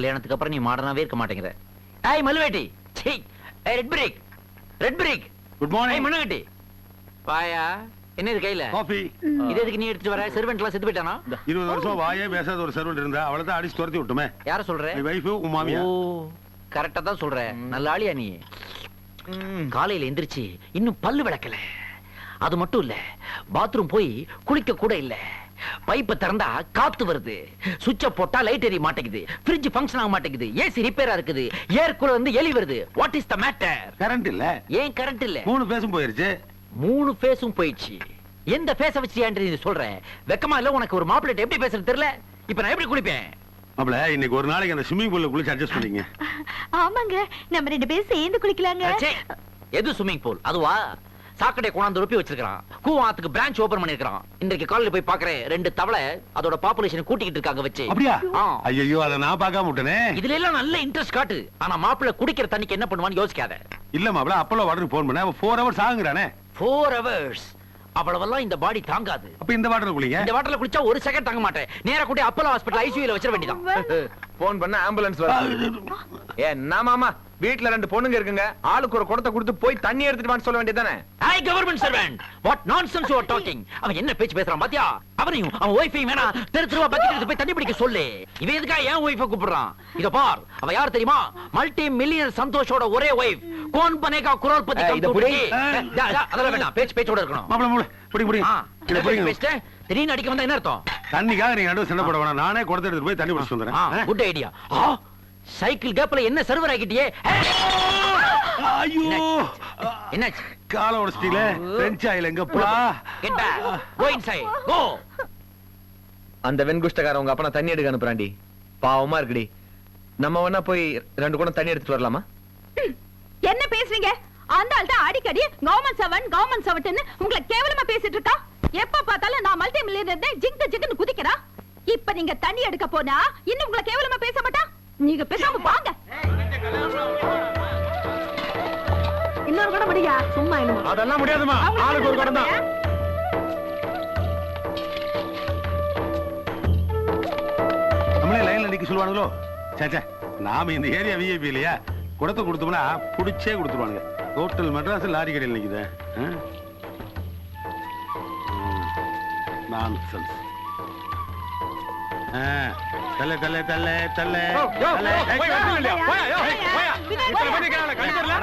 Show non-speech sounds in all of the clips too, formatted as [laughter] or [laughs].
கல்யாணத்துக்கு அப்புறம் நீ மாடர்னாவே இருக்க மாட்டேங்கிற. ஏய் மல்லுவேட்டி. சீ ஏய் red break. Red break. Good ஏய் மார்னிங் மண்ணகட்டி பாயா என்ன இது கையில? காஃபி இது எதுக்கு நீ எடுத்துட்டு வர? செர்வெண்ட் எல்லாம் செத்து போயிட்டானா? இருபது வருஷம் வாயே பேசாத ஒரு சர்வெண்ட் இருந்தா அவளை தான் அடிச்சு துரத்தி விட்டுமே. யார சொல்ற? என் வைஃப் உன் மாமியா ஓ கரெக்டா தான் சொல்ற. நல்ல ஆளியா நீ. காலையில எந்திரிச்சு இன்னும் பல்லு விளக்கல. அது மட்டும் இல்ல பாத்ரூம் போய் குளிக்க கூட இல்ல. பைப்பை திறந்தா காத்து வருது. சுவிட்ச போட்டா லைட் எரிய மாட்டேங்குது. ஃப்ரிட்ஜ் ஃபங்க்ஷன் ஆக மாட்டேங்குது. ஏசி ரிப்பேரா இருக்குது. ஏர் கூலர் வந்து எலி வருது. What is the matter current இல்ல. ஏன் கரண்ட் இல்ல? மூணு பேசும் போயிருச்சு. மூணு ஃபேஸும் போயிடுச்சு. எந்த ஃபேஸ வச்சு ஏன் நீ சொல்ற வெக்கமா இல்ல உனக்கு ஒரு மாப்பிள்ளை எப்படி பேசுறது தெரியல? இப்ப நான் எப்படி குளிப்பேன்? மாப்ள இன்னைக்கு ஒரு நாளைக்கு அந்த ஸ்விம்மிங் பூல்ல குளிச்சு அட்ஜஸ்ட் பண்ணீங்க ஆமாங்க நம்ம ரெண்டு பேரும் சேர்ந்து குளிக்கலாங்க. எது ஸ்விம்மிங் பூல் அதுவா? சாக்கடை கொண்டாந்து ரொப்பி வச்சிருக்கான் கூவாத்துக்கு பிரான்ச் ஓபன் பண்ணிருக்கான் இன்றைக்கு காலையில போய் பாக்குறேன் ரெண்டு தவளை அதோட பாப்புலேஷன் கூட்டிக்கிட்டு இருக்காங்க வச்சு. அப்படியா. ஐயோ அதை நான் பார்க்காம விட்டனே. இதுல எல்லாம் நல்ல இன்ட்ரெஸ்ட் காட்டு. ஆனா மாப்பிள்ளை குடிக்கிற தண்ணிக்கு என்ன பண்ணுவான்னு யோசிக்காத. இல்ல மாப்ள அப்பளோ வாட்டருக்கு போன் பண்ண ஃபோர் ஹவர்ஸ் ஆகுறானே ஃபோர் ஹவர்ஸ் அவ்வளவெல்லாம் இந்த பாடி தாங்காது. அப்ப இந்த வாட்டர் குளிங்க. இந்த வாட்டர்ல குளிச்சா ஒரு செகண்ட் தாங்க மாட்டேன். நேரா கூட்டி அப்பலோ ஹாஸ்பிடல் ஐசியூல வச்சிட வேண்டியதான் போன் பண்ண ஆம்புலன்ஸ் வரும். [laughs] என்ன மாமா வீட்ல ரெண்டு பொண்ணுங்க இருக்குங்க. ஆளுக்கு ஒரு குடத்தை கொடுத்து போய் தண்ணி எடுத்துட்டு வான்னு சொல்ல வேண்டியதானே I government servant what nonsense you are talking அவன் என்ன பேச்சு பேசுறான் பாத்தியா? அவனையும் அவன் ஒய்ஃபையும் வேணா தெரு தெருவா பக்கெட் எடுத்து போய் தண்ணி பிடிக்க சொல்லு. இவன் எதுக்காக ஏன் ஒய்ஃபை கூப்பிடுறான்? இத பார் அவ யார் தெரியுமா? மல்டி மில்லியன் சந்தோஷோட ஒரே ஒய்ஃப் கோன் பனேகா குரல் பத்தி இத புடி. அதெல்லாம் வேண்டாம் பேச்சு பேச்சோட இருக்கணும். மாப்ள மாப்ள புடி புடி. இத என்ன பேச்சு புடிங்க பேசிட்டு திடீர்னு அடிக்க வந்தா என்ன அர்த்தம்? தண்ணிக்காக நீங்க நடுவு சண்டை போட வேணாம். நானே குடத்தை எடுத்து போய் தண்ணி பிடிச்சு வந்துடுறேன். குட் ஐடியா சைக்கிள் கேப்ல என்ன சர்வர் ஆகிட்டியே ஐயோ! என்னாச்சு? கால உடச்சிட்டீங்களே? பிரெஞ்ச் ஆயில் எங்கப்பா get back go inside go அந்த வெண்குஷ்டக்கார உங்க அப்பனா தண்ணி எடுக்க அனுப்புறாண்டி பாவமா இருக்குடி. நம்ம வேணா போய் ரெண்டு குடம் தண்ணி எடுத்துட்டு வரலாமா? என்ன பேசுறீங்க? அந்த ஆள் தான் அடிக்கடி கவர்மெண்ட் செவன் கவர்மெண்ட் செவன் உங்களை கேவலமா பேசிட்டு இருக்கா? எப்ப பார்த்தாலும் நான் மல்டி மில்லியனர் ஜிங்கு ஜிங்குன்னு குதிக்கிறா? இப்ப நீங்க தண்ணி எடுக்க போனா இன்னும் உங்களை கேவலமா பேச மாட்டா? நீங்க பேசாம வாங்க. இன்னொரு கூட முடியா சும்மா அதெல்லாம் முடியாதுமா. ஆளுக்கு ஒரு குடம் தான். நம்மளே லைன்ல நிக்க சொல்லுவானுங்களோ? சேச்சே நாம இந்த ஏரியா விஐபி இல்லையா? குடத்தை கொடுத்தோம்னா புடிச்சே கொடுத்துருவானுங்க. ஹோட்டல் மெட்ராஸ் லாரி கடையில் நிக்குது.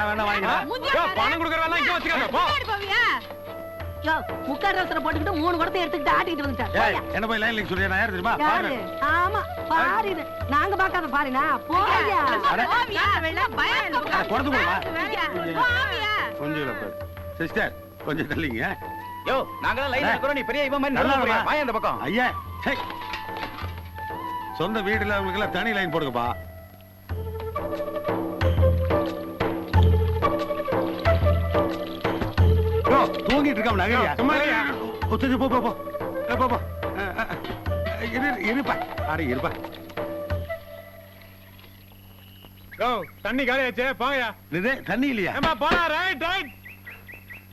வேணாம், வாங்கிக்கலாம். மூஞ்சியா யோ, பாரு. பணம் கொடுக்கறவெல்லாம் இங்க வச்சுக்காத, போ. முக்காரத்துல போட்டுக்கிட்டு மூணு குடத்தை எடுத்துக்கிட்டு ஆட்டிட்டு வந்துட்டேன். என்ன போய் லைன்ல சொல்றியா நான் யார் தெரியுமா பாரு. ஆமா பாரு. நாங்க பார்க்காத பாருனா. போவியா? கொஞ்சம். சிஸ்டர் கொஞ்சம் தள்ளிங்க யோ, நாங்கெல்லாம் லைன்ல இருக்கிறோம், நீ பெரிய இவன் மாதிரி நல்லா? இருக்கா? வாயா இந்த பக்கம். ஐயா சை. சொந்த வீடுல அவங்களுக்கு எல்லாம் தனி லைன் போடுங்கப்பா தூங்கிட்டு இருக்காம நகரியா சும்மா இருயா. ஒத்துக்கு போ போ போ ஏ, போ போ இரு இருப்பா அட இருப்பா தண்ணி காலியாச்சே, போங்கயா. இது தண்ணி இல்லையா ஏம்மா, போடா, right, right. அட போடா, பாவிகளா. வண்டி எடு, right.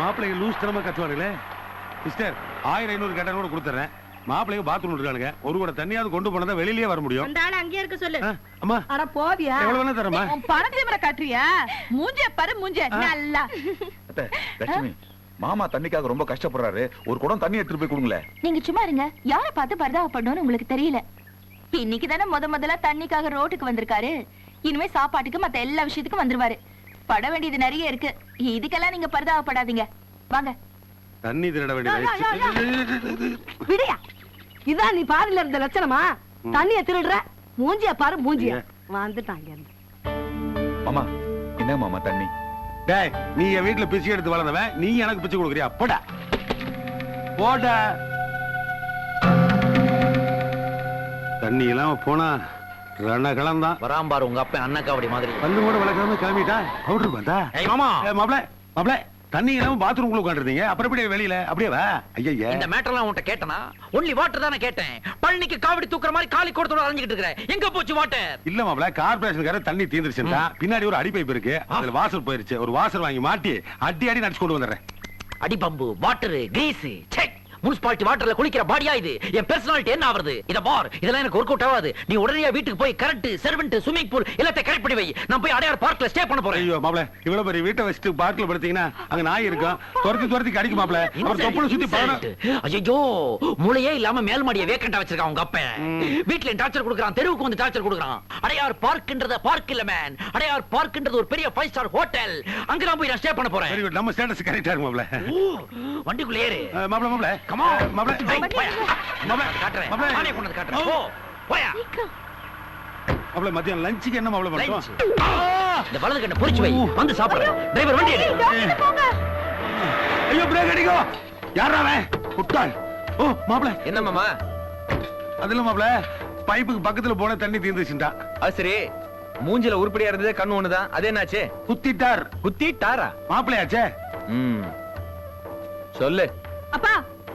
மாப்பிள்ளைங்க லூஸ் தனமா கத்துவானுங்களே. சிஸ்டர் ஆயிரம் ஐநூறு கட்டணம் கூட கொடுத்துறேன். மாப்பிள்ளைங்க பாத்ரூம் இருக்கானுங்க. ஒரு கூட தண்ணியாவது கொண்டு போனதா வெளியிலேயே வர முடியும். அந்த ஆளு அங்கேயே இருக்க சொல்லு. அம்மா. அட போவியா? எவ்வளவு வேணா தரமா உன் காட்டுறியா? மூஞ்ச பாரு மூஞ்ச. நல்லா. அத்தை, லட்சுமி மாமா தண்ணிக்காக ரொம்ப கஷ்டப்படுறாரு. ஒரு குடம் தண்ணி எடுத்துட்டு போய் கொடுங்களேன். நீங்க சும்மா இருங்க. யார பார்த்து பரிதாபப்படணும்னு உங்களுக்கு தெரியல. இன்னைக்கு தானே முத முதல்ல தண்ணிக்காக ரோட்டுக்கு வந்திருக்காரு. இனிமே சாப்பாட்டுக்கு மத்த எல்லா விஷயத்துக்கும் வந்துருவாரு. பட வேண்டியது நிறைய இருக்கு. இதுக்கெல்லாம் நீங்க பரிதாபப்படாதீங்க. வாங்க. தண்ணி திருட வேண்டியது விடியா. இதான் நீ பாருல இருந்த லட்சணமா? தண்ணிய திருடுற? மூஞ்சிய பாரு மூஞ்சிய? வந்துட்டாங்க. மாமா என்ன மாமா தண்ணி? டேய் நீ என் வீட்டுல பிச்சை எடுத்து வளர்ந்தவன். நீ எனக்கு பிச்சை கொடுக்குறியா? போடா. போடா. தண்ணி இல்லாம போனா ரணகலம் தான் வராம்பார் உங்க அப்பன் அண்ணக்காவடி மாதிரி. பல்லு கூட வளர்க்காம கிளம்பிட்டா? பவுடர் ஏய் மாமா. மாப்பிள மாப்பிள தண்ணி இல்லாம பாத்ரூம் குள்ள உட்காந்துருந்தீங்க அப்புறம் எப்படி வெளியில? அப்படியே வா. ஐயா இந்த மேட்டர்லாம் உன்கிட்ட கேட்டனா? ஒன்லி வாட்டர் தானே கேட்டேன். பழனிக்கு காவடி தூக்குற மாதிரி காலி கோடத்தோட அலைஞ்சிட்டு இருக்கிறேன் எங்க போச்சு வாட்டர் இல்ல மாப்பிள கார்பரேஷன்கார தண்ணி தீந்துருச்சுட்டா பின்னாடி ஒரு அடி பைப் இருக்கு அதுல வாசல் போயிருச்சு. ஒரு வாசல் வாங்கி மாட்டி அடி அடி நடிச்சு கொண்டு வந்துடுறேன் அடிபம்பு வாட்டர் கிரீஸ் முனிசிபாலிட்டி வாட்டர்ல குளிக்கிற பாடியா இது? என் பர்சனாலிட்டி என்ன ஆவறது? இத பார் இதெல்லாம் எனக்கு ஒர்க் அவுட் ஆகாது. நீ உடனே வீட்டுக்கு போய் கரெக்ட் சர்வெண்ட் ஸ்விமிங் பூல் எல்லாத்தையும் கரெக்ட் பண்ணி வை. நான் போய் அடையார் பார்க்ல ஸ்டே பண்ண போறேன். ஐயோ மாப்ள இவ்வளவு பெரிய வீட்டை வச்சுட்டு பார்க்ல படுத்தீங்கன்னா அங்க நாய் இருக்கும். துரத்தி துரத்தி கடிக்கும் மாப்ள அவர் தொப்புளை சுத்தி பழம் ஐயோ மூளையே இல்லாம மேல் மாடிய வேக்கண்டா வச்சிருக்கான் உங்க அப்பன் வீட்ல டார்ச்சர் கொடுக்கறான் தெருவுக்கு வந்து டார்ச்சர் கொடுக்கறான். அடையார் பார்க்ன்றது பார்க் இல்ல மேன் அடையார் பார்க்ன்றது ஒரு பெரிய ஃபைவ் ஸ்டார் ஹோட்டல் அங்க நான் போய் நான் ஸ்டே பண்ண போறேன். நம்ம ஸ்டேட்டஸ் கரெக்டா இருக்கு மாப்ள வண்டிக்குள்ள ஏறு. மாப்ள மாப்ள Come on. மாப்ள போயா. மாப்ள காட்டுறேன். மாப்ள நானே கொண்டு வந்து காட்டுறேன். போ. போயா. மாப்ள மதியம் லஞ்சுக்கு என்ன மாப்ள. பண்ணுறோம் இந்த வலது கண்ணை பொறிச்சு வை. வந்து சாப்பிடுறேன். டிரைவர் வண்டி எடு போங்க. ஐயோ பிரேக் அடிக்கோ. யாரா அவன்? முட்டாள் ஓ மாப்ள என்ன மாமா? அது இல்ல மாப்ள பைப்புக்கு பக்கத்துல போன தண்ணி தீர்ந்துச்சுட்டா அது சரி. மூஞ்சில உருப்படியா இருந்தது கண்ணு ஒண்ணுதான் அது என்னாச்சு? குத்திட்டார். குத்தி டாரா மாப்பிளையாச்சே ம். சொல்லு. அப்பா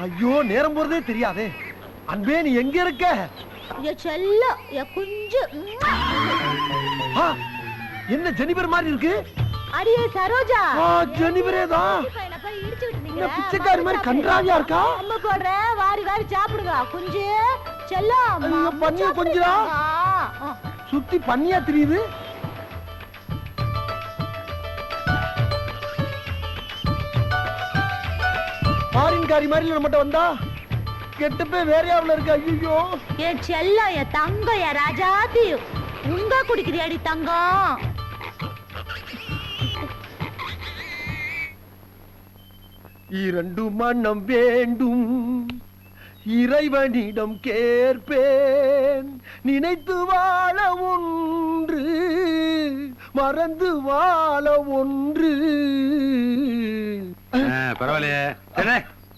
ஐயோ நேரம் போறதே தெரியாதே. அன்பே நீ எங்க இருக்க? என் குஞ்சு. என்ன ஜெனிபர் மாதிரி இருக்கு? அடியே சரோஜா. ஆ, ஜெனிபரே தான் என்ன பிச்சைக்காரி மாதிரி கன்றாவியா இருக்கா? அம்மா போடுற வாரி வாரி சாப்பிடுங்க. குஞ்சு செல்லம் பண்ணியா கொஞ்சிரா? சுத்தி பண்ணியா தெரியுது? ஃபாரின்காரி மாதிரி நம்மகிட்ட வந்தா? கெட்டு போய் வேறையாவுல இருக்கு? ஐயோ என் செல்லம் என் தங்கம் என் ராஜாதி உங்க குடிக்கிறியாடி தங்கம்? இரண்டு மனம் வேண்டும். இறைவனிடம் கேட்பேன். நினைத்து வாழ ஒன்று மறந்து வாழ ஒன்று. பரவாயில்லையே.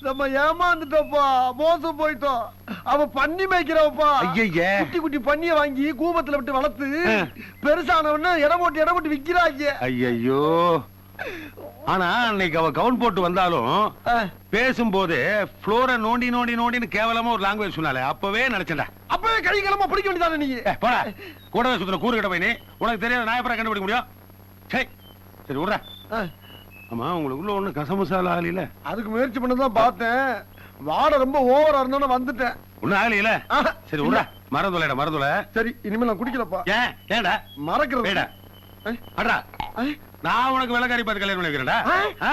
நம்ம ஏமாந்துட்டோப்பா மோசம் போயிட்டோம். அவ பண்ணி மேய்க்கிறவப்பா. குட்டி குட்டி பண்ணிய வாங்கி கூபத்துல விட்டு வளர்த்து ஆ. பெருசானவன இடம் போட்டு இடம் போட்டு விக்கிறாங்க. ஐயோ ஆனா அன்னைக்கு அவ கவுன் போட்டு வந்தாலும். பேசும்போது ஃப்ளோரை நோண்டி நோண்டி நோண்டின்னு கேவலமா ஒரு லாங்குவேஜ் சொன்னாலே அப்பவே நினைச்சேன்டா. அப்பவே கை கிளம்ப பிடிக்க வேண்டியதானே நீ? ஏ, போடா. கூடவே சுத்தின கூறு கிட்ட போய் நீ உனக்கு தெரியாத எப்பறம் கண்டுபிடிக்க முடியும்? சரி சரி விடுறா. ஆ. ஆமா உங்களுக்குள்ள ஒண்ணு கசமுசால ஆகலையில அதுக்கு முயற்சி பண்ணதான் பார்த்தேன். வாடை ரொம்ப ஓவரா இருந்தோன்னு வந்துட்டேன். ஒண்ணும் ஆகலையில. சரி விடுறா மறந்துலடா மறந்துல சரி இனிமேல் நான் குடிக்கலப்பா. ஏன்? ஏன்டா? மறக்கிறது. ஏய், நான் உனக்கு விலகாரி பார்த்து கல்யாணம் பண்ணி வைக்கிறேன்டா ஆ. ஆ,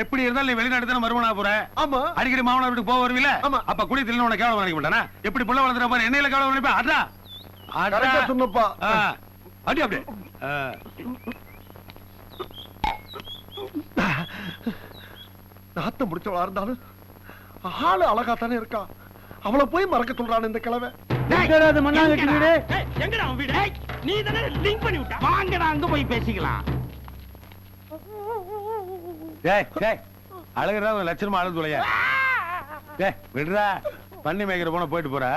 எப்படி இருந்தாலும் நீ வெளிநாட்டு தானே மறுமணா போற? ஆமா. அடிக்கடி மாமனார் வீட்டுக்கு போக வருவீல? ஆமா. அப்ப குடி தில்ல உனக்கு கேவலம் நினைக்க மாட்டானா? எப்படி புள்ள வளர்த்துற பாரு என்னையில கேவலம் நினைப்பா அட்ரா கரெக்டா சொன்னப்பா. அடி அப்படியே ஆ. நாத்தம் முடிச்சவளா இருந்தாலும் ஆளு அழகா தானே இருக்கா? அவளை போய் மறக்க சொல்றான் இந்த கிழவை நீ தானே லிங்க் பண்ணி விட்ட? வாங்கடா அங்க போய் பேசிக்கலாம். டேய் டேய் அழகுறா லட்சணமா துளையா டேய் விடுறா பண்ணி மேய்க்கிற போன போயிட்டு போறா.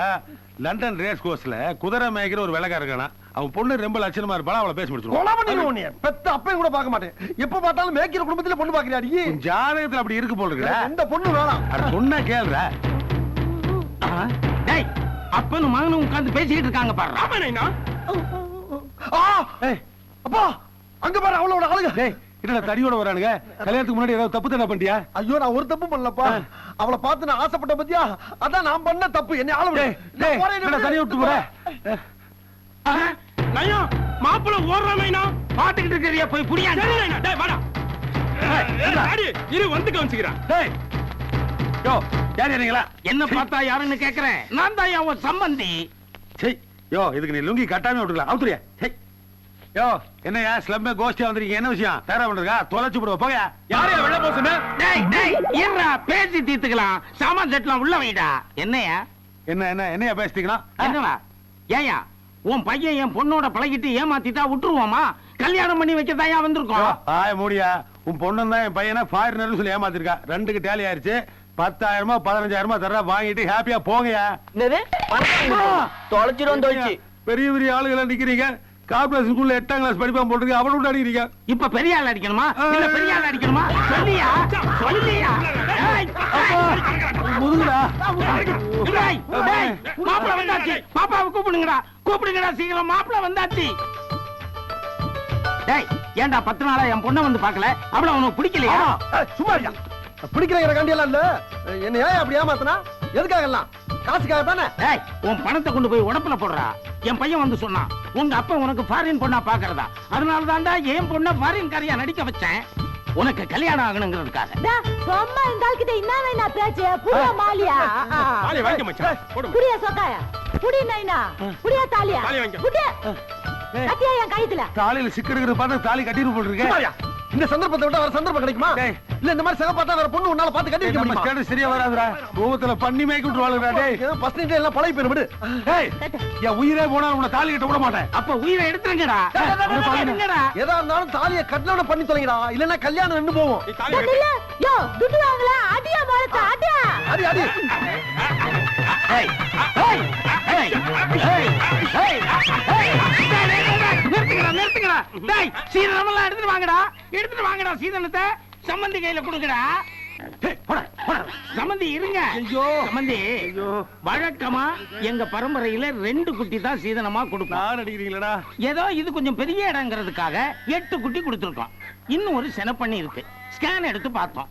லண்டன் ரேஸ் கோர்ஸ்ல குதிரை மேய்க்கிற ஒரு விலகா இருக்கானா? அவன் பொண்ணு ரொம்ப லட்சணமா இருப்பாளா அவளை பேசி கொலை பண்ணிடுவோம் உன்னைய. பெத்த அப்பையும் கூட பார்க்க மாட்டேன். எப்ப பார்த்தாலும் மேய்க்கிற குடும்பத்துல பொண்ணு பாக்குறியாடி உன் ஜாதகத்துல அப்படி இருக்கு போல இருக்குடா எந்த பொண்ணு வேணாம். அட சொன்னா கேளுடா. டேய் அப்பனும் மகனும் உட்கார்ந்து பேசிக்கிட்டு இருக்காங்க பாரு. ராமனைனா ஆ! அப்பா அங்க பாரு அவளோட அழகு. டேய் என்னடா தடியோட வரானுங்க? கல்யாணத்துக்கு முன்னாடி ஏதாவது தப்பு தானே பண்ணிட்டியா? ஐயோ நான் ஒரு தப்பு பண்ணலப்பா. அவளை பார்த்து நான் ஆசைப்பட்ட பத்தியா? அதான் நான் பண்ண தப்பு. என்ன ஆள விடு. டேய். தனியா விட்டு போற? நயம் மாப்பிள ஓடுறாமைனா பாத்துக்கிட்டு இருக்கிறியா? போய் புரியா டேய் வாடா. அடி, இரு வந்து கவனிச்சுக்கிறேன். டேய். யோ யார் என்ன பார்த்தா யாருன்னு கேக்குறேன். நான் தான் உன் சம்பந்தி. சரி யோ இதுக்கு நீ லுங்கி கட்டாம விட்டுக்கலாம் அவுத்துறியா? சரி யோ என்னையா ஸ்லம்மே கோஷ்டியா வந்திருக்கீங்க? என்ன விஷயம்? தேரா பண்றா தொலைச்சு போடுவா போங்க. யாரையா வெள்ள போசுன்னு டேய் டேய் இருடா பேசி தீர்த்துக்கலாம். சாமான் செட்டலாம் உள்ள வைடா. என்னையா? என்ன என்ன என்னையா பேசிட்டீங்கன்னா என்னவா? ஏயா உன் பையன் என் பொண்ணோட பழகிட்டு ஏமாத்திட்டா விட்டுருவோமா? கல்யாணம் பண்ணி வைக்கதாயா வந்திருக்கோம்? ஆய மூடியா. உன் பொண்ணு தான் என் பையனை ஃபாரினர் சொல்லி ஏமாத்திருக்கா. ரெண்டுக்கு டேலி ஆயிருச்சு. பத்தாயிரமா பதினஞ்சாயிரமா தர வாங்கிட்டு ஹாப்பியா போங்கயா தொலைச்சிரும் தொலைச்சு பெரிய பெரிய ஆளுகளா நிக்கிறீங்க. கார்பரேஷன் ஸ்கூல்ல எட்டாம் கிளாஸ் படிப்பான் போட்டுருக்கு அவனை விட்டு அடிக்கிறீங்க. இப்ப பெரிய ஆள் அடிக்கணுமா? இல்ல பெரிய ஆள் அடிக்கணுமா? சொல்லியா? சொல்லியா? முதுகுடா. மாப்பிளை வந்தாச்சு. பாப்பாவை கூப்பிடுங்கடா. கூப்பிடுங்கடா சீக்கிரம். மாப்பிளை வந்தாச்சு. டேய் ஏன்டா பத்து நாளா என் பொண்ணை வந்து பார்க்கல? அவள உனக்கு பிடிக்கலையா? சும்மா இருயா பிடிக்கிற கண்டி எல்லாம் இல்ல. என்ன ஏன் அப்படி ஏமாத்தினா? எதுக்காக எல்லாம் காசுக்காக தானே? உன் பணத்தை கொண்டு போய் உடப்புல போடுறா. என் பையன் வந்து சொன்னான் உங்க அப்பா உனக்கு ஃபாரின் பொண்ணா பாக்குறதா? அதனால தான்டா என் பொண்ண ஃபாரின் காரியா நடிக்க வச்சேன். உனக்கு கல்யாணம் ஆகணுங்கிறதுக்காக. டா, சும்மா இந்த ஆள்கிட்ட என்ன வேணா பேச்சு? புரிய மாலியா? தாலி வாங்கி மச்சான். போடு புரிய சொக்காயா? புடி நைனா? புடியா தாலியா? தாலி வாங்கிக்க. புடியா கத்தியா என் கைத்துல? தாலியில சிக்கெடுக்கிற பார்த்து தாலி கட்டிட்டு போட்டுருக்கேன். இந்த சந்தர்ப்பத்தை விட வேற சந்தர்ப்பம் கிடைக்குமா? டேய். இல்ல இந்த மாதிரி சக பார்த்தா வேற பொண்ணு உன்னால பார்த்து கட்டி வைக்க முடியுமா? சரியா வராதுடா. கோவத்துல பண்ணி மேய்க்கு விட்டு வாழுறா டேய். நைட் எல்லாம் பழகி போயிரு விடு. டேய் என் உயிரே போனா உன்னை தாலி கட்ட விட மாட்டேன். அப்ப உயிரை எடுத்துருங்கடா. எடுங்கடா எதா இருந்தாலும் தாலியை கட்டலோட பண்ணி தொலைங்கடா. இல்லன்னா கல்யாணம் நின்னு போவோம். இல்ல. யோ துட்டு வாங்கல. அடியா மரத்த. அடியா. அடி அடி. சீதனமெல்லாம் எடுத்துட்டு வாங்கடா. எடுத்துட்டு வாங்கடா சீதனத்தை சம்மந்தி கையில போடா. சம்மந்தி இருங்க. சம்மந்தி வழக்கமா எங்க பரம்பரையில ரெண்டு குட்டி தான் சீதனமா கொடுப்போம். அடிக்கிறீங்களா ஏதோ இது கொஞ்சம் பெரிய இடங்கிறதுக்காக எட்டு குட்டி கொடுத்துருக்கோம். இன்னும் ஒரு செனப்பண்ணி இருக்கு. ஸ்கேன் எடுத்து பார்த்தோம்.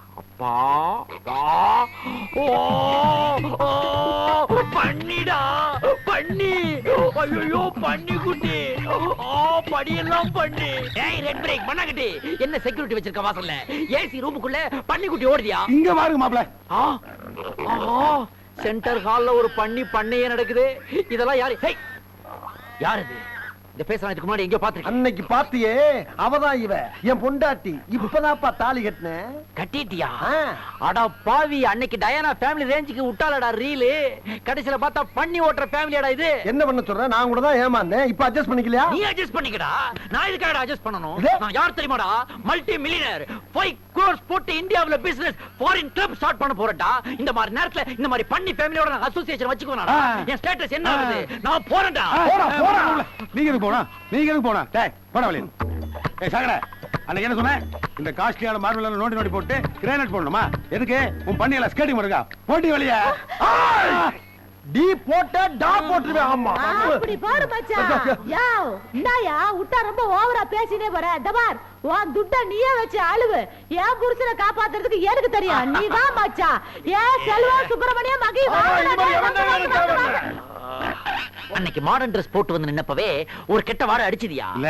அப்பா. ஓ ஓ, பண்ணிடா பண்ணி. ஐயோ பண்ணி குட்டி. ஓ படியெல்லாம் பண்ணி. ஏய் ரெட் பிரேக் பண்ணாங்கட்டி என்ன செக்யூரிட்டி வச்சிருக்க வாசல்ல ஏசி ரூமுக்குள்ள பண்ணி குட்டி ஓடுதியா? இங்க பாருங்க ஆ ஆஹா சென்டர் ஹால்ல ஒரு பண்ணி பண்ணையே நடக்குது. இதெல்லாம் யாரு? ஹேய் யார் இது? இந்த பேசுறான் இதுக்கு முன்னாடி எங்கேயோ பாத்துருக்கேன் அன்னைக்கு பாத்தியே அவதான் இவ. என் பொண்டாட்டி இப்பதான்ப்பா தாலி கட்டினேன் கட்டிட்டியா. அட பாவி அன்னைக்கு டயானா ஃபேமிலி ரேஞ்சுக்கு விட்டாலடா ரீலு கடைசில பார்த்தா பண்ணி ஓட்டுற ஃபேமிலியாடா இது. என்ன பண்ண சொல்ற? நான் கூட தான் ஏமாந்தேன். இப்ப அட்ஜஸ்ட் பண்ணிக்கலையா? நீ அட்ஜஸ்ட் பண்ணிக்கடா. நான் இதுக்காக அட்ஜஸ்ட் பண்ணணும்? நான் யார் தெரியுமாடா? மல்டி மில்லியனர் 5 crores போட்டு இந்தியாவுல பிசினஸ் ஃபாரின் கிளப் ஸ்டார்ட் பண்ண போறேன்டா. இந்த மாதிரி நேரத்துல இந்த மாதிரி பண்ணி ஃபேமிலியோட நான் அசோசியேஷன் வச்சுக்குவேனா ஆ. என் ஸ்டேட்டஸ் என்ன ஆகுது? நான் போறேன்டா. போடா நீங்க எதுக்கு போனா? நீங்க எதுக்கு போனா? டேய் போடா வெளிய. ஏய் சாகட. அன்னைக்கு என்ன சொன்னேன்? இந்த காஸ்ட்லியான மார்பிள் நோண்டி நோண்டி போட்டு கிரானைட் போடணுமா? எதுக்கு? உன் பண்ணியல ஸ்கேட்டிங் இருக்கா போட்டி வெளிய. டி போட்ட டா போட்டுருவேன். ஆமா. அப்படி போடு மச்சான். யோ இந்தாயா விட்டா ரொம்ப ஓவரா பேசினே போற. இந்த பார் உன் துட்ட நீயே வச்சு அழுவு. என் புருஷனை காப்பாத்துறதுக்கு எனக்கு தெரியும்? நீ தான் மச்சான். ஏன் செல்வா சுப்பிரமணிய மகி அன்னைக்கு மாடர்ன் Dress போட்டு வந்து நின்னப்பவே ஒரு கெட்ட வாடை அடிச்சதியா? இல்ல.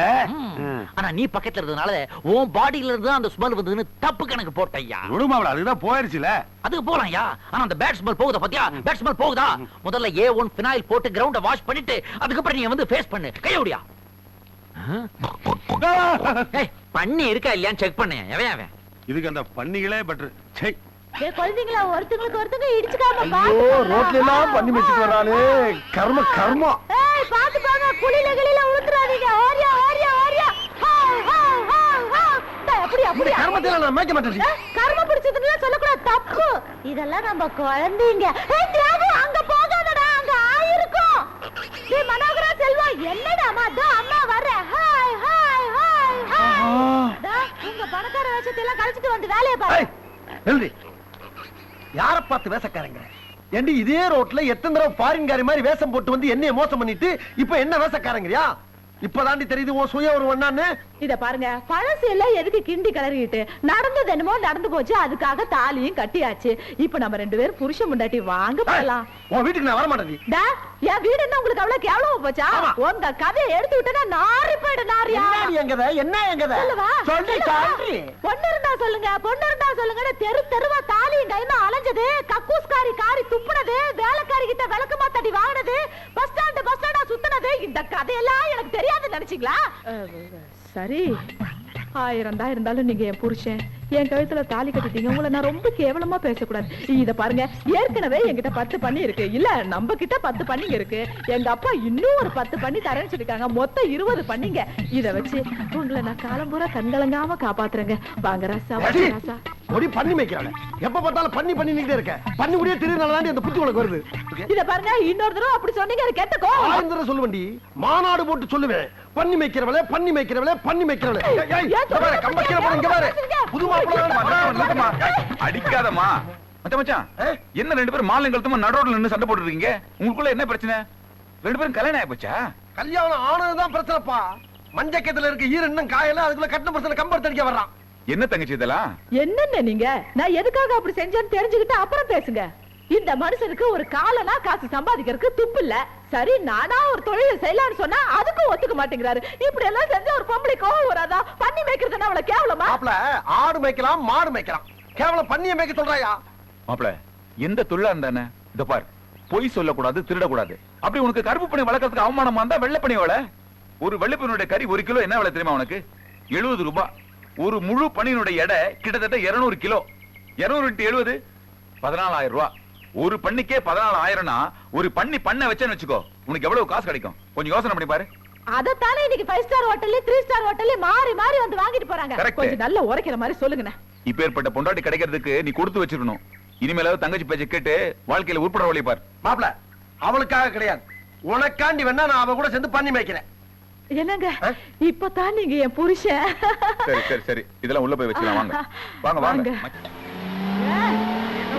ஆனா நீ பக்கத்துல இருந்ததுனால உன் பாடியில இருந்து அந்த ஸ்மெல் வந்ததுன்னு தப்பு கணக்கு போட்டையா விடுமாவள அதுதான் போயிருச்சுல. அதுக்கு போலாம்யா. ஆனா அந்த பேட் ஸ்மெல் போகுதா பாத்தியா? பேட் ஸ்மெல் போகுதா? முதல்ல ஏ ஒன் பினாயில் போட்டு கிரவுண்ட வாஷ் பண்ணிட்டு அதுக்கப்புறம் நீ வந்து ஃபேஸ் பண்ணு. கையோடியா பண்ணி இருக்கா இல்லையான்னு செக் பண்ணேன் எவன் இதுக்கு அந்த பண்ணிகளே பெட்ரு சை ஏய் குழந்தைங்களா ஒருத்தங்களுக்கு ஒருத்தங்க இடிச்சுக்காம ஐயோ ரோட்ல எல்லாம் பண்ணி வச்சுட்டு வரானே கர்ம கர்மம் ஏய் பாத்து பாங்க. குளில கிளில உளுந்துறாதீங்க ஓரியா ஓரியா ஓரியா இந்த அப்படியே? கர்மத்தை நான் மேய்க்க மாட்டேன் கர்ம பிடிச்சதுன்னு சொல்லக்கூடாது. தப்பு. இதெல்லாம் நம்ம குழந்தைங்க. ஏய் தியாகு அங்க போகாதடா. அங்க ஆயிருக்கும். டேய் மனோகரா செல்வம் என்னடா அம்மா? அம்மா வர்றேன். ஹாய் ஹாய் ஹாய் ஹாய் டா உங்க பணக்கார வேஷத்தை எல்லாம் கழிச்சிட்டு வந்து வேலைய பாரு. யார பார்த்து வேசக்காரங்க? ஏண்டி இதே ரோட்ல எத்தனை தடவை ஃபாரின்காரி மாதிரி வேஷம் போட்டு வந்து என்னைய மோசம் பண்ணிட்டு இப்ப என்ன வேஷக்காரங்கறியா இப்பதாண்டி தெரியுது உன் சுய ஒரு ஒண்ணான்னு இத பாருங்க பழசு எல்லாம் எதுக்கு கிண்டி கிளறிட்டு நடந்தது என்னமோ நடந்து போச்சு அதுக்காக தாலியும் கட்டியாச்சு. இப்ப நம்ம ரெண்டு பேரும் புருஷன் முண்டாட்டி வாங்க போலாம் உன் வீட்டுக்கு நான் வர மாட்டேன் என் வீடு என்ன உங்களுக்கு அவ்வளவு கேவலமா போச்சா. உங்க கதையை எடுத்து விட்டா நாரி போயிடு நாரியா. எங்கத என்ன எங்கத சொல்லவா? சொல்லி இருந்தா சொல்லுங்க பொண்ணு இருந்தா சொல்லுங்க தெரு தெருவா தாலியும் அடிச்சது கக்கூஸ்காரி காரி துப்புனது வேலைக்காரி கிட்ட விளக்கமா தட்டி வாங்கினது பஸ் ஸ்டாண்ட் பஸ் ஸ்டாண்டா சுத்துனது இந்த கதையெல்லாம் எனக்கு தெரியாது நினைச்சீங்களா? சரி. ஆயிரம் தான் இருந்தாலும் நீங்க என் புருஷன். என் கழுத்துல தாலி கட்டிட்டீங்க. உங்களை நான் ரொம்ப கேவலமா பேசக்கூடாது. இத பாருங்க ஏற்கனவே என்கிட்ட பத்து பண்ணி இருக்கு. இல்ல நம்ம கிட்ட பத்து பண்ணிங்க இருக்கு. எங்க அப்பா இன்னும் ஒரு பத்து பண்ணி தரேன்னு சொல்லிருக்காங்க. மொத்தம் இருபது பண்ணிங்க. இத வச்சு உங்களை நான் காலம்பூரா கண்கலங்காம காப்பாத்துறேங்க. வாங்க ராசா ராசா. ஒடி பண்ணி வைக்கிறாள். எப்ப பார்த்தாலும் பண்ணி பண்ணி நீங்க இருக்க. பண்ணி முடிய திருநாள் அந்த புத்தி உனக்கு வருது. இத பாருங்க இன்னொரு தடவை அப்படி சொன்னீங்க எனக்கு கெட்ட கோவம் ஆயிரம் தடவை சொல்லுவேன்டி. மாநாடு போட்டு சொல்லுவேன். பண்ணி மேய்க்கிறவளே பண்ணி மேய்க்கிறவளே பண்ணி மேய்க்கிறவளே. ஏய், ஏய், இங்க பாரு, கம்ப கீழே போடு, இங்க பாரு. புது மாப்பிள்ளை நிறுத்துமா, நிறுத்துமா. அடிக்காதம்மா. மச்சான் மச்சான் என்ன ரெண்டு பேரும் மாலை கழுத்துமா நடுரோட்ல நின்னு சண்டை போட்டு இருக்கீங்க உங்களுக்குள்ள என்ன பிரச்சனை? ரெண்டு பேரும் கல்யாணம் ஆயிப்போச்சா? கல்யாணம் ஆனதுதான் பிரச்சனைப்பா. மஞ்சக்கத்துல இருக்க ஈர இன்னும் காயல அதுக்குள்ள கட்டின பிரச்சனை கம்பர் தடிக்க வர்றான். என்ன தங்கச்சி இதெல்லாம்? என்னென்ன நீங்க? நான் எதுக்காக அப்படி செஞ்சேன்னு தெரிஞ்சுக்கிட்டு அப்புறம் பேசுங்க. இந்த மனுஷனுக்கு ஒரு காலனா காசு சம்பாதிக்கிறதுக்கு துப்பு இல்ல. சரி நானா ஒரு தொழில் செய்யலாம்னு சொன்னா அதுக்கும் ஒத்துக்க மாட்டேங்கிறாரு. இப்படி எல்லாம் செஞ்ச ஒரு பொம்பளை கோவம் வராதா? பண்ணி வைக்கிறதுனா அவளை கேவலமா? மாப்பிள ஆடு மேய்க்கலாம் மாடு மேய்க்கலாம். கேவலம் பண்ணிய மேய்க்க சொல்றாயா? மாப்பிள எந்த தொழிலா இருந்தானே? இத பார் பொய் சொல்லக்கூடாது திருடக்கூடாது. அப்படி உனக்கு கருப்பு பணி வளர்க்கறதுக்கு அவமானமா இருந்தா வெள்ளை பணி வள ஒரு வெள்ளை பணியோட கறி ஒரு கிலோ என்ன விலை தெரியுமா உனக்கு? எழுபது ரூபாய் ஒரு முழு பணியினுடைய எடை கிட்டத்தட்ட 200 கிலோ. 200 இன்ட்டு எழுபது பதினாலாயிரம் ரூபாய் ஒரு பண்ணிக்கே பதினாலாயிரம்னா ஒரு பண்ணி பண்ண வச்சேன்னு வச்சுக்கோ. உனக்கு எவ்வளவு காசு கிடைக்கும்? கொஞ்சம் யோசனை பண்ணி பாரு. அதத்தானே இன்னைக்கு ஃபைவ் ஸ்டார் ஹோட்டல்ல த்ரீ ஸ்டார் ஹோட்டல்ல மாறி மாறி வந்து வாங்கிட்டு போறாங்க. கொஞ்சம் நல்ல உரைக்கிற மாதிரி சொல்லுங்கண்ணே. இப்பேற்பட்ட பொண்டாட்டி கிடைக்கிறதுக்கு நீ கொடுத்து வச்சிருக்கணும். இனிமேலாவது தங்கச்சி பேச்சை கேட்டு வாழ்க்கையில உட்பட வழி பார். மாப்பிள அவளுக்காக கிடையாது. உனக்காண்டி வேணா நான் அவ கூட சேர்ந்து பண்ணி மேய்க்கிறேன். என்னங்க? இப்பதான் நீங்க என் புருஷன். சரி சரி சரி. இதெல்லாம் உள்ள போய் வச்சுக்கலாம். வாங்க. [laughs] வாங்க.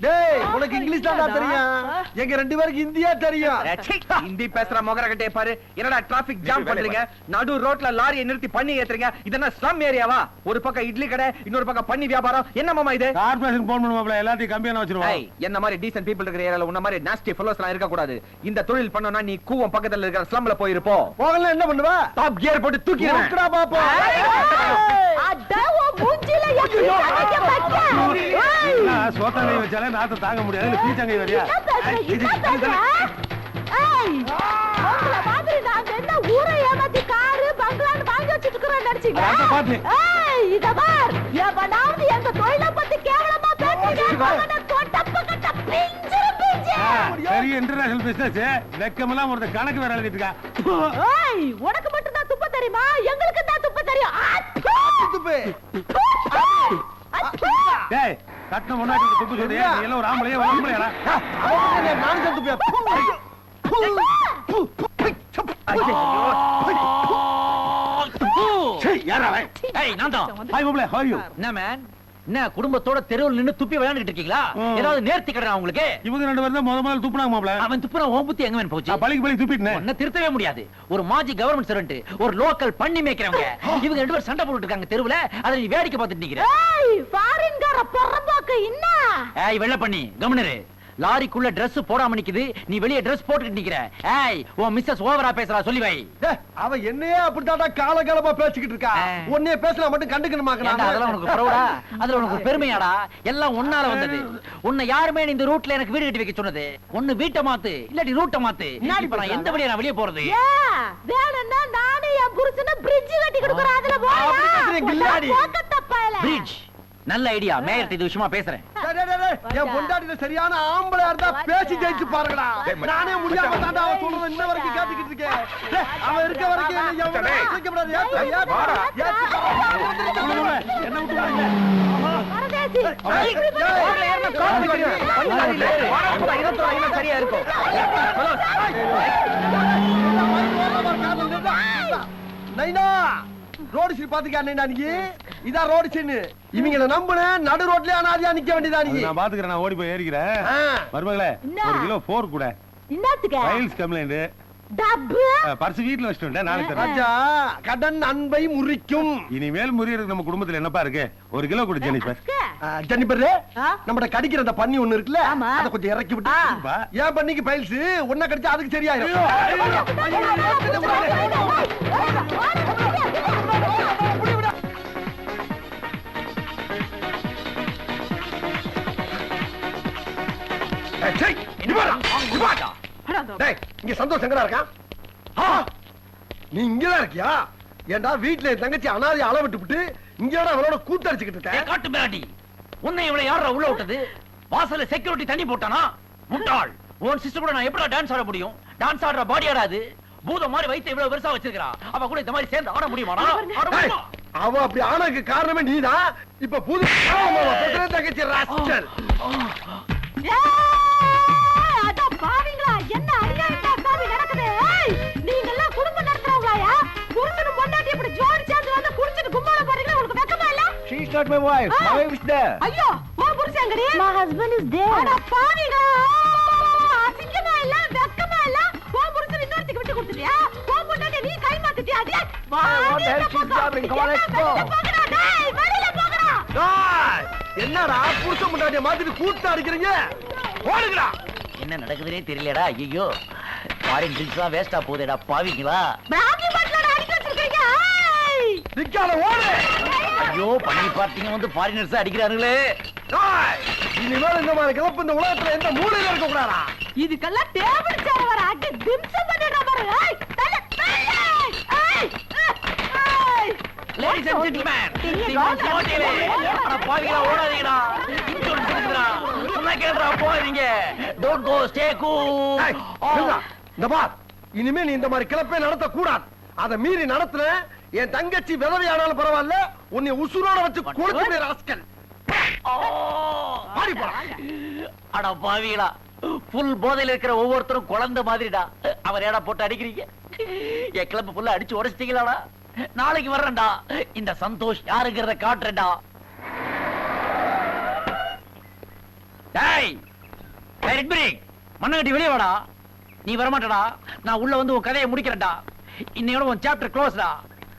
டேய் உனக்கு இங்கிலீஷ் தான்? தெரியும். எங்க ரெண்டு பேருக்கு இந்தியா தெரியும். ஹிந்தி பேசுற மொகர கட்டே பாரு. என்னடா டிராபிக் ஜாம் பண்றீங்க? நடு ரோட்ல லாரியை நிறுத்தி பண்ணி ஏத்துறீங்க. இதென்ன ஸ்லம் ஏரியாவா ஒரு பக்கம் இட்லி கடை இன்னொரு பக்கம் பண்ணி வியாபாரம். என்ன மாமா இது? கார்பரேஷன் போன் பண்ணுவாப்ல எல்லாத்தையும் கம்பியான ஏய், வச்சிருவோம் என்ன மாதிரி டீசன்ட் பீப்பிள் இருக்கிற ஏரியால உன்ன மாதிரி நாஸ்டி ஃபெல்லோஸ் எல்லாம் இருக்க கூடாது இந்த தொழில் பண்ணனும்னா நீ கூவம் பக்கத்துல இருக்கிற ஸ்லம்ல போயிருப்போ போகல என்ன பண்ணுவ? டாப் கியர் போட்டு தூக்கிடுவேன் தூக்குடா. பாப்போம் சோத்தாங்கை வச்சாலே நாத்த தாங்க முடியாது? பீச்சாங்கை வரியா. பெரிய இன்டர்நேஷனல் பிசினஸ் வெக்கமெல்லாம் ஒரு கணக்கு வேற எழுதிட்டு இருக்கா. உனக்கு மட்டும் தான் துப்ப தெரியுமா? எங்களுக்கு தான் துப்ப தெரியும். துப்பு. டேய் கட்டின முன்னாடி துப்பு சொல்றியா நீ எல்லாம் ஒரு ஆம்பளையா ஒரு ஆம்பளையாடா நானும் யாரா ஏய் நான் தான் ஹாய் மாப்ள ஹவ் யூ என்ன மேன் என்ன குடும்பத்தோட தெருவில் நின்னு துப்பி விளையாண்டுட்டு இருக்கீங்களா. ஏதாவது நேர்த்தி கடனா உங்களுக்கு? இவங்க ரெண்டு பேரும் தான் முத முதல்ல துப்புனாங்க மாப்ள அவன் துப்புன உன் புத்தி எங்க வேணும் போச்சு? பழிக்கு பழி துப்பிட்டேன். உன்னை திருத்தவே முடியாது. ஒரு மாஜி கவர்மெண்ட் சர்வெண்ட் ஒரு லோக்கல் பண்ணி மேய்க்கிறவங்க. இவங்க ரெண்டு பேரும் சண்டை போட்டுட்டு இருக்காங்க தெருவுல. அதை நீ வேடிக்கை பார்த்துட்டு நிக்கிற. ஏய் ஃபாரின்கார பொறம்போக்கு என்ன ஏய் வெள்ள பண்ணி கவர்னர் லாரிக்குள்ள Dress போடாம நிக்குது. நீ வெளிய Dress போட்டுட்டு நிக்கிற. ஏய் உன் மிஸ்ஸஸ் ஓவரா பேசுறா சொல்லி வை. அவ என்னையே அப்படித்தாடா காலகாலமா பேசிக்கிட்டு இருக்கா. உன்னைய பேசினா மட்டும் ஏன்டா, கண்டுக்கணுமாக்கணும் அதெல்லாம் உனக்கு ப்ரௌடா அதுல உனக்கு பெருமையாடா? எல்லாம் உன்னால வந்தது. உன்னை யாருமே இந்த ரூட்ல எனக்கு வீடு கட்டி வைக்க சொன்னது. ஒண்ணு வீட்டை மாத்து இல்லாட்டி ரூட்டை மாத்து. இப்ப நான் எந்த வழியா நான் வெளிய போறது? வேணும்னா நானே என் புருஷனை பிரிட்ஜ் கட்டி கொடுக்குறேன். அதுல. போயா? பிரிட்ஜ் நல்ல ஐடியா மேயர்ட்ட இது விஷயமா பேசுறேன். டேய், டேய், டேய், டேய், என் பொண்டாட்டில சரியான ஆம்பளையா இருந்தா பேசி ஜெயிச்சு பாருங்கடா. நானே முடியாம தாண்டா அவன் சொல்றத இன்ன வரைக்கும் கேட்டுக்கிட்டு இருக்கேன். அவன் இருக்க வரைக்கும் என்னை எவனும் டேய். அசைக்கப்படாது. ஏத்து, ஏத்து, வாடா. ஏத்து, பாரு. என்ன விட்டு வாங்க? பரதேசி டேய், டேய். ரோட்ல ஏறினா காத்து கடிக்கும். பண்ணு. சரியில்லை. வாடா, போடா, இருபத்தோரு ஐநூறு சரியா இருக்கும் நைனா ரோடு சீன் பாத்துக்கா நைனா நீ இதான் ரோடு சீன் இவங்கள நம்புன நடு ரோட்லயே அனாதியா நிக்க வேண்டியதா நீ நான் பாத்துக்கிறேன் நான் ஓடி போய் ஏறிக்கிறேன். மருமகளே? ஒரு கிலோ போர் கூட என்னத்துக்க ஃபைல்ஸ் கம்ப்ளைண்ட் டப்பு பர்ஸ் வீட்டுல வச்சுட்டு வந்துட்டேன், நாளைக்கு ராஜா கடன் அன்பை முறிக்கும் இனிமேல் முறியறதுக்கு நம்ம குடும்பத்துல என்னப்பா இருக்கு ஒரு கிலோ கொடு ஜெனிஃபர் ஆ, ஜெனிபர் நம்ம கடிக்கிற அந்த பன்னி ஒண்ணு இருக்குல்ல. அத கொஞ்சம் இறக்கி விட்டு பா. ஏன் பண்ணிக்கு பைல்ஸ் ஒன்ன கடிச்சா அதுக்கு சரியாயிரும் இங்க சந்தோஷம் எங்கடா இருக்கான் நீ இங்கதான் இருக்கியா? ஏன்டா வீட்டுல என் தங்கச்சி அனாதை அள விட்டு விட்டு இங்கடா அவளோட கூத்தடிச்சுக்கிட்டு ஏய், இருக்க காட்டு மிராண்டி உன்னை இவ்வளவு யாரா உள்ள விட்டது? வாசல்ல செக்யூரிட்டி தண்ணி போட்டானா? முட்டாள். உன் சிஸ்டர் கூட நான் எப்படி டான்ஸ் ஆட முடியும்? டான்ஸ் ஆடுற பாடி ஆடாது பூதம் மாதிரி வைத்து இவ்வளவு பெருசா வச்சிருக்கா அவ கூட இந்த மாதிரி சேர்ந்து ஆட முடியுமாடா? அவ அப்படி ஆனதுக்கு காரணமே நீதான் இப்ப புது தங்கச்சி பாவிங்களா, இல்ல? She's not my wife. Ah. My wife is there. ஐயோ, உன் புருஷன் எங்கடி? அட பாவிங்களா, அசிங்கமா இல்ல, வெக்கமா இல்ல? உன் புருஷன் இன்னொருத்திக்கு விட்டு கொடுத்துட்டியா? உன் பொண்டாட்டியை நீ கைமாத்திட்டியா? அடே, வா, what the hell she's doing? Come on, let's என்ன go. டேய், வெளியில. என்னடா புருஷ முன்னாடிய மாதிரி கூத்து அடிக்கிறீங்க ஓடுங்கடா என்ன நடக்குதுன்னே தெரியலடா ஐயோ ஃபாரின் ட்ரிங்க்ஸ் எல்லாம் வேஸ்டா போகுதேடா பாவிங்களா பிராந்தி பாட்டிலோட அடிக்க வச்சிருக்கீங்க. ஏய். நிக்காத ஓடு ஐயோ பண்ணி பார்த்தீங்க வந்து ஃபாரினர்ஸ் அடிக்கிறாங்களே இனிமேல் இந்த மாதிரி கிளப்பு இந்த உலகத்துல எந்த மூலையில இருக்க கூடாதா? இதுக்கெல்லாம் டேபிள் சேர் வர அடி திம்சம் பண்ணிடுறா பாரு. ஏய் தல தல ஏய் ஏய். லேடிஸ் அண்ட் ஜென்டில்மேன் பெரிய சீமான் கவனம். சோட்டிலே அட பாவிங்களா ஓடாதீங்கடா. இன்சூரன்ஸ் இருக்குடா சொன்னா கேளுடா போகாதீங்க. Don't go stay cool. இந்த பார் இனிமே நீ இந்த மாதிரி கிளப்பே நடத்த கூடாது அதை மீறி நடத்துன என் தங்கச்சி விதவையானாலும் பரவாயில்ல உன்னை உசுரோட வச்சு கொளுத்து ராஸ்கல். மாறி போடா அட பாவிகளா புல் போதையில இருக்கிற ஒவ்வொருத்தரும் குழந்தை மாதிரிடா. அவர் ஏடா போட்டு அடிக்கிறீங்க? என் கிளப் ஃபுல்லா அடிச்சு உடைச்சிட்டீங்களாடா? நாளைக்கு வர்றேன்டா. இந்த சந்தோஷ் யாருங்கிறத காட்டுறேன்டா. டேய் மண்ணகட்டி வெளியே வாடா. நீ வரமாட்டடா. நான் உள்ள வந்து உன் கதையை முடிக்கிறேன்டா. இன்னையோட உன் சாப்டர் க்ளோஸ்டா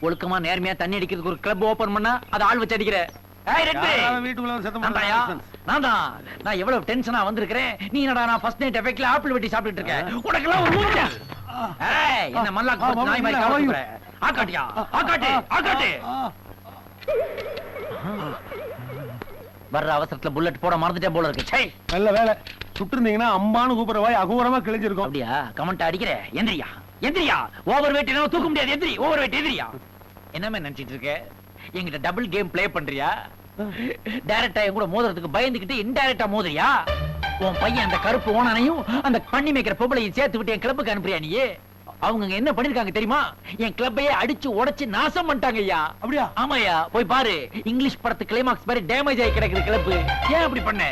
ஒழுக்கமா நேர்மையா தண்ணி அடிக்கிறதுக்கு ஒரு கிளப் ஓபன் பண்ணா அதை ஆள் வச்சு அடிக்கிற. நான் எவ்வளவு டென்ஷனா வந்திருக்கிறேன். நீ என்னடா நான் ஃபர்ஸ்ட் நைட் எஃபெக்ட்ல ஆப்பிள் வெட்டி சாப்பிட்டுட்டு இருக்கேன். உனக்கெல்லாம் ஒரு ஏய் என்ன போட்டு நாய் மாதிரி கவனிக்கிற ஆக்காட்டியா? ஆக்காட்டு ஆக்காட்டு. வர்ற அவசரத்துல புல்லட் போட மறந்துட்டேன் போல இருக்கு. சை நல்ல வேலை. சுட்டு இருந்தீங்கன்னா அம்பான்னு கூப்பிடுற வாய் அகோரமா கிழிஞ்சிருக்கும். அப்படியா? கமெண்ட் அடிக்கிற? எந்திரியா? எந்திரியா ஓவர் வெயிட் என்னால தூக்க முடியாது எந்திரி ஓவர் வெயிட் எந்திரியா என்னமே நினைச்சிட்டு இருக்க? என்கிட்ட டபுள் கேம் ப்ளே பண்றியா? [laughs] டைரக்டா என் கூட மோதுறதுக்கு பயந்துகிட்டு இன்டைரக்டா மோதுறியா? உன் பையன் அந்த கருப்பு ஓனானையும் அந்த பண்ணி மேய்க்கிற பொம்பளையும் சேர்த்து விட்டு என் கிளப்புக்கு அனுப்புறியா நீ? அவங்க என்ன பண்ணிருக்காங்க தெரியுமா? என் கிளப்பையே அடிச்சு உடைச்சு நாசம் பண்ணிட்டாங்க ஐயா. அப்படியா? ஆமாயா போய் பாரு. இங்கிலீஷ் படத்து கிளைமாக்ஸ் மாதிரி டேமேஜ் ஆகி கிடக்குது கிளப்பு ஏன் அப்படி பண்ண?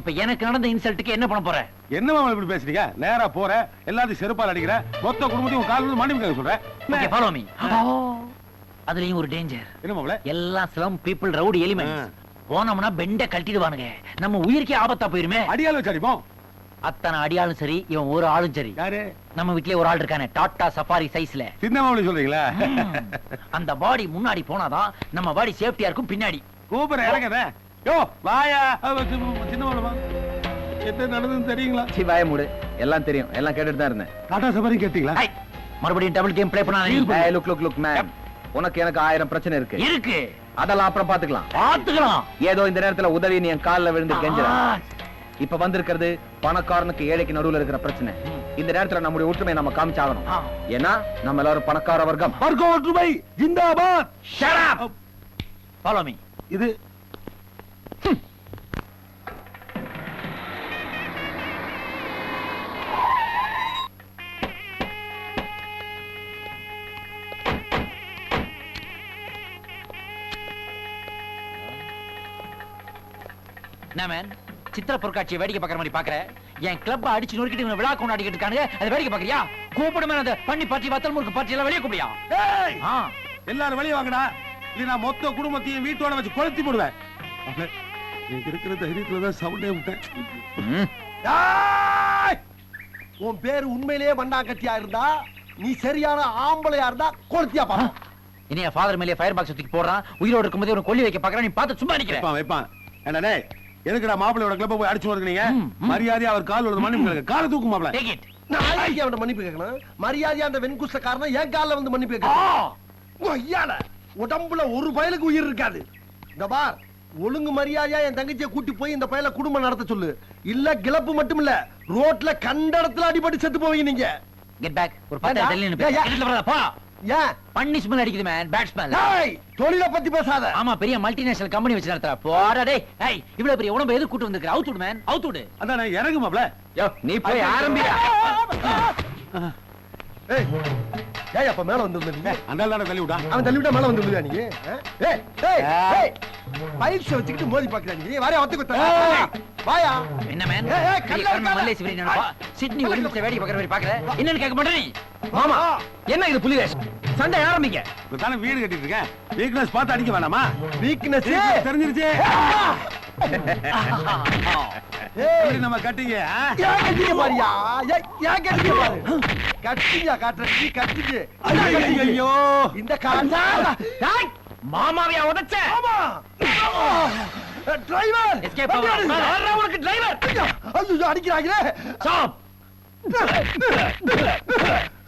இப்ப எனக்கு நடந்த இன்சல்ட்டுக்கு என்ன பண்ண போற? என்ன மாமா இப்படி பேசுறீங்க? நேரா போற எல்லாத்தையும் செருப்பால் அடிக்கிற மொத்த குடும்பத்தையும் கால் வந்து சொல்றேன் ஓகே ஃபாலோ மீ. அதுலயும் ஒரு டேஞ்சர் என்ன மாப்பிள? எல்லாம் ஸ்லம் பீப்புள் ரவுடி எலிமெண்ட்ஸ் போனோம்னா பெண்ட கழட்டிடுவானுங்க. நம்ம உயிருக்கே ஆபத்தா போயிருமே. அடியால் வச்சு அடிப்போம். அத்தனை அடியாளும் சரி இவன் ஒரு ஆளும் சரி. யாரு? நம்ம வீட்லயே ஒரு ஆள் இருக்கானே டாடா சஃபாரி சைஸ்ல. சின்ன மாப்பிள சொல்றீங்களா? அந்த பாடி முன்னாடி போனாதான் நம்ம பாடி சேஃப்டியா இருக்கும் பின்னாடி. கூப்பிட இறங்கத. யோ வாயா. அவ சின்ன சின்ன மாப்பிள வா. என்ன நடந்ததுன்னு தெரியுங்களா? சி வாய மூடு. எல்லாம் தெரியும். எல்லாம் கேட்டுட்டு தான் இருந்தேன். டாடா சபாரி கேட்டீங்களா? ஐ, மறுபடியும் டபுள் கேம் ப்ளே பண்ணாத நீ. ஏய் லுக் லுக் லுக் மேம் உனக்கு எனக்கு ஆயிரம் பிரச்சனை இருக்கு. இருக்கு. அதெல்லாம் அப்புறம் பாத்துக்கலாம் பாத்துக்கலாம் ஏதோ இந்த நேரத்துல உதவி நீ என் கால்ல விழுந்து கெஞ்சுற. இப்ப வந்திருக்கிறது பணக்காரனுக்கு ஏழைக்கு நடுவுல இருக்கிற பிரச்சனை. இந்த நேரத்துல நம்முடைய ஒற்றுமையை நம்ம காமிச்சாகணும். ஏன்னா நம்ம எல்லாரும் பணக்கார வர்க்கம். ஒற்றுமை. ஜிந்தாபாத். இது மேன் சித்திர பொருட்காட்சியை வேடிக்கை பார்க்குற மாதிரி பார்க்குற? என் கிளப்பை அடிச்சு நொறுக்கிட்டு விழா கொண்டாடிக்கிட்டு இருக்கானுங்க. அதை வேடிக்கை பார்க்குறியா? கூப்பிடுமே பண்ணி பார்ட்டி வத்தல் முறுக்கு பார்ட்டி எல்லாம் வெளியே கூப்பிடியா? எல்லாரும் வெளியே வாங்கடா. இல்லை நான் மொத்த குடும்பத்தையும் வீட்டோட வச்சு கொளுத்தி போடுவேன். எனக்கு இருக்கிற தைரியத்துல தான் சவுண்டே விட்டேன்! உன் பேரு உண்மையிலேயே மண்ணாங்கட்டியா இருந்தா நீ சரியான ஆம்பளையா இருந்தா கொளுத்தியா பாப்பா இனி என் ஃபாதர் மேலே ஃபயர் பாக்ஸ் தூக்கி போடுறான். உயிரோடு இருக்கும்போது இவனை கொல்லி வைக்க பார்க்கறான். நீ பார்த்து சும்மா நிக்கிற. வைப்பான் வைப்பான். என்ன டேய் எதுக்குடா மாப்பிள்ளையோட கிளப்ப போய் அடிச்சு வருகிறீங்க? ம், ம். மரியாதை அவர் கால் விழுது மன்னிப்பு காலை தூக்கு மாப்பிள டேக் இட் நான் மன்னிப்பு கேட்கணும். மரியாதையா அந்த வெண்குஷ்டக்காரன் என் கால்ல வந்து மன்னிப்பு கேட்கணும். ஐயால உடம்புல ஒரு பயலுக்கு உயிர் இருக்காது. இந்த பார். ஒழுங்கு மரியாதையா என் தங்கச்சியை கூட்டி போய் இந்த பயல குடும்பம் நடத்த சொல்லு இல்ல கிளப்பு மட்டும் இல்ல ரோட்ல கண்ட இடத்துல அடிபட்டு செத்து போவீங்க நீங்க கெட் பேக் ஒரு பத்து? தள்ளி போ ஏன் ஸ்மெல் அடிக்குது மேன் பேட் ஸ்மெல் ஏய், தொழிலை பத்தி பேசாத ஆமா பெரிய மல்டிநேஷனல் கம்பெனி வச்சு நடத்துறா போடா டேய் ஏய் இவ்வளவு பெரிய உடம்பு எது கூட்டு வந்திருக்க அவுட் விடு மேன் அவுட் விடு அதான் இறங்கு மாப்பிள யோ நீ போய் ஆரம்பிடா ஏய் ஏய் அப்ப மேல வந்து விழுந்தீங்க? அந்த தானே தள்ளி விட்டா? அவன் தள்ளி விட்டா மேல வந்து விழுவியா நீ? ஏய் ஏய் பைல்ஸ் வச்சுக்கிட்டு மோதி பாக்குறா நீ. வாரியா ஒத்து குத்த. வாயா. என்ன மேன் ஏய், கல்ல. மல்லே சிவரி நினைப்பா? சிட்னி ஒரு நிமிஷம் வேடிக்கை பார்க்கற மாதிரி பாக்குற என்னன்னு கேட்க மாட்டே நீ. மாமா என்ன இது புலிவேஷ் சண்டை ஆரம்பிக்க இப்ப தானே வீடு கட்டிட்டு இருக்கேன். வீக்னஸ் பார்த்து அடிக்க வேணாமா? வீக்னஸ் தெரிஞ்சிருச்சு. எப்படி நம்ம கட்டிங்க ஆ? ஏன் கட்டிங்க பாரியா ஏன் ஏன் கட்டிங்க பாரு கட்டிங்க காட்டுற நீ கட்டிங்க ஐயோ இந்த காலா மாமாவையா உதைச்ச? ஆமா. டிரைவர் எஸ்கேப் ஆகுறா உனக்கு டிரைவர் ஐயோ அடிக்கிறாங்களே. Stop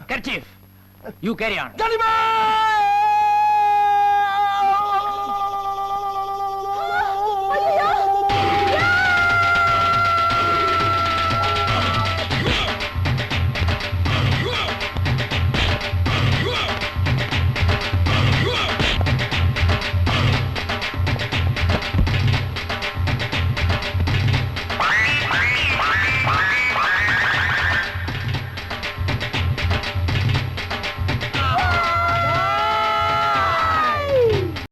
kerchief you carry on ஜனிமே